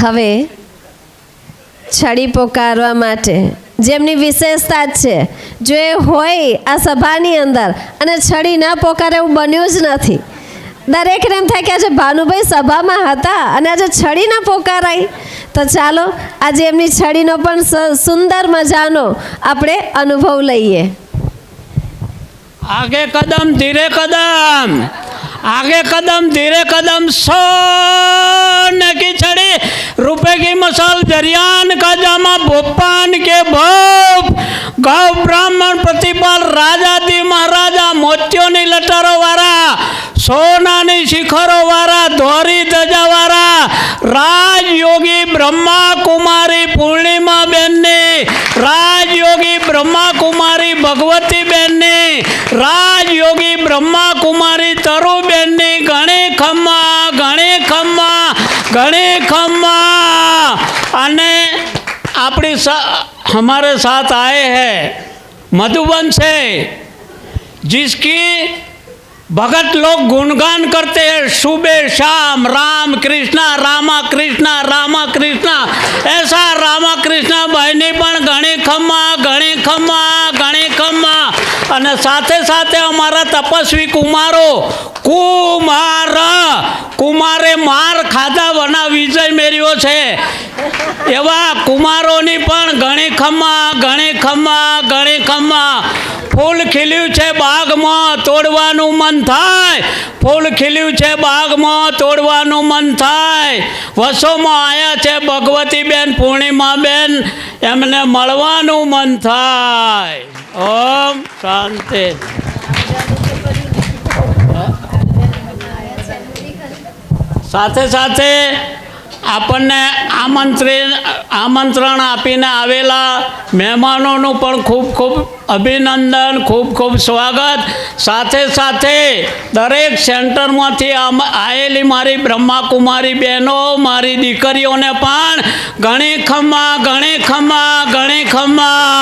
હવે છડી પોકારવા માટે. જેમની વિશેષતા જ છે. જો એ હોય આ સભાની અંદર અને છડી ના પોકારે એવું બન્યું જ નથી. દરેકને એમ થાય કે આજે ભાનુભાઈ સભામાં હતા અને આજે છડી ના પોકારાઈ તો ચાલો, આજે એમની છડીનો પણ સુંદર મજાનો આપણે અનુભવ લઈએ. આગે કદમ, ધીરે કદમ. આગે કદમ, ધીરે કદમ સો નકી છડી रुपए की मसाल जरियान का जामा भोपान के भोप गौ ब्राह्मण प्रतिपाल રાજાદી મહારાજા મોત્યોની લટારો વાળા સોનાની શિખરો વાળા ધોરી ધજા વાળા રાજયોગી બ્રહ્મા કુમારી પૂર્ણિમા બેનની રાજયોગી બ્રહ્મા કુમારી ભગવતી બેનની રાજયોગી બ્રહ્મા કુમારી તરુબેનની ઘણી ખમ્મા ઘણી ખમ્મા ઘણી ખમ્મા અને આપણી સા हमारे साथ आए हैं मधुबन से जिसकी भगत लोग गुणगान करते हैं सुबह शाम राम कृष्णा रामा कृष्णा रामा कृष्णा ऐसा रामा कृष्णा ભાઈની પણ ઘણી ખમ્મા ઘણી ખમ્મા ઘણી ખમ્મા અને સાથે સાથે અમારા તપસ્વી કુમારો, કુમાર, કુમારે માર ખાધા વના વિજય મેળ્યો છે. એવા કુમારોની પણ ઘણી ખમ્મા ઘણી ખમ્મા ઘણી ખમ્મા. ફૂલ ખીલ્યું છે બાગમાં, તોડવાનું મન થાય. ફૂલ ખીલ્યું છે બાગમાં, તોડવાનું મન થાય. વસોમાં આવ્યા છે ભગવતી બેન પૂર્ણિમા બેન એમને મળવાનું મન થાય. ઓમ શાંતિ. સાથે સાથે આપણને આમંત્રણ આમંત્રણ આપીને આવેલા મહેમાનોનું પણ ખૂબ ખૂબ અભિનંદન, ખૂબ ખૂબ સ્વાગત. સાથે સાથે દરેક સેન્ટરમાંથી આવેલી મારી બ્રહ્માકુમારી બહેનો, મારી દીકરીઓને પણ ઘણી ખમ્મા ઘણી ખમ્મા ઘણી ખમ્મા